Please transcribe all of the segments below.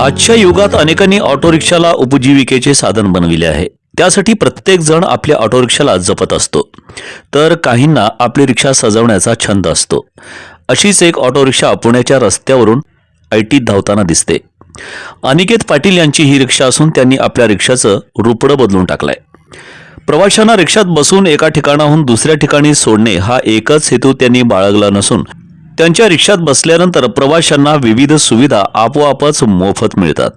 आजच्या युगात अनेकांनी ऑटो रिक्षाला उपजीविकेचे साधन बनविले आहे. त्यासाठी प्रत्येक जण आपल्या ऑटो रिक्षाला जपत असतो. तर काहींना आपली रिक्षा सजवण्याचा छंद असतो. अशीच एक ऑटो रिक्षा पुण्याच्या रस्त्यावरून ऐटीत धावताना दिसते. अनिकेत पाटील यांची ही रिक्षा असून त्यांनी आपल्या रिक्षाचं रुपडं बदलून टाकलंय. प्रवाशांना रिक्षात बसून एका ठिकाणाहून दुसऱ्या ठिकाणी सोडणे हा एकच हेतू त्यांनी बाळगला नसून त्यांच्या रिक्षात बसल्यानंतर प्रवाशांना विविध सुविधा आपोआपच मोफत मिळतात.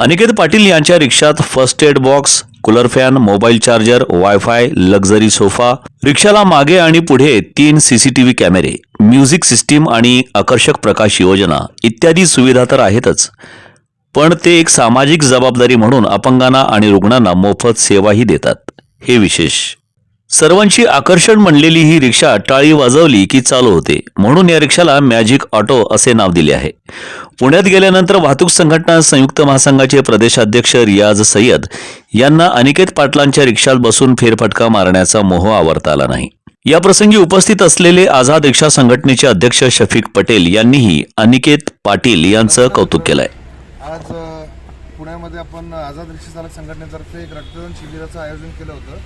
अनिकेत पाटील यांच्या रिक्षात first aid box cooler fan mobile charger wifi luxury sofa रिक्षाला मागे आणि पुढे तीन सीसीटीव्ही कॅमेरे म्युझिक सिस्टीम आणि आकर्षक प्रकाश योजना इत्यादी सुविधा तर आहेतच. पण ते एक सामाजिक जबाबदारी म्हणून अपंगांना आणि रुग्णांना मोफत सेवाही देतात. हे विशेष. सर्वांची आकर्षण म्हणलेली ही रिक्षा टाळी वाजवली की चालू होते. म्हणून या रिक्षाला मॅजिक ऑटो असे नाव दिले आहे. पुण्यात गेल्यानंतर वाहतूक संघटना संयुक्त महासंघाचे प्रदेशाध्यक्ष रियाज सय्यद यांना अनिकेत पाटलांच्या रिक्षात बसून फेरफटका मारण्याचा मोह आवरता आला नाही. या प्रसंगी उपस्थित असलेले आझाद रिक्षा संघटनेचे अध्यक्ष शफीक पटेल यांनीही अनिकेत पाटील यांचं कौतुक केलंय. आज पुण्यामध्ये आपण आझाद रिक्षा चालक संघटनेतर्फे एक रक्तदान शिबिराचं आयोजन केलं होतं.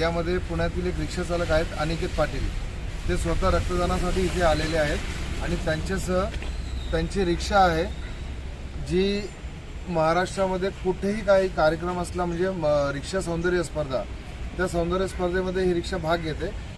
यामध्ये पुण्यातील एक रिक्षाचालक आहेत अनिकेत पाटील. ते स्वतः रक्तदानासाठी इथे आलेले आहेत आणि त्यांच्यासह त्यांची रिक्षा आहे जी महाराष्ट्रामध्ये कुठेही काही कार्यक्रम असला म्हणजे म, रिक्षा सौंदर्य स्पर्धा. त्या सौंदर्य स्पर्धेमध्ये ही रिक्षा भाग घेते.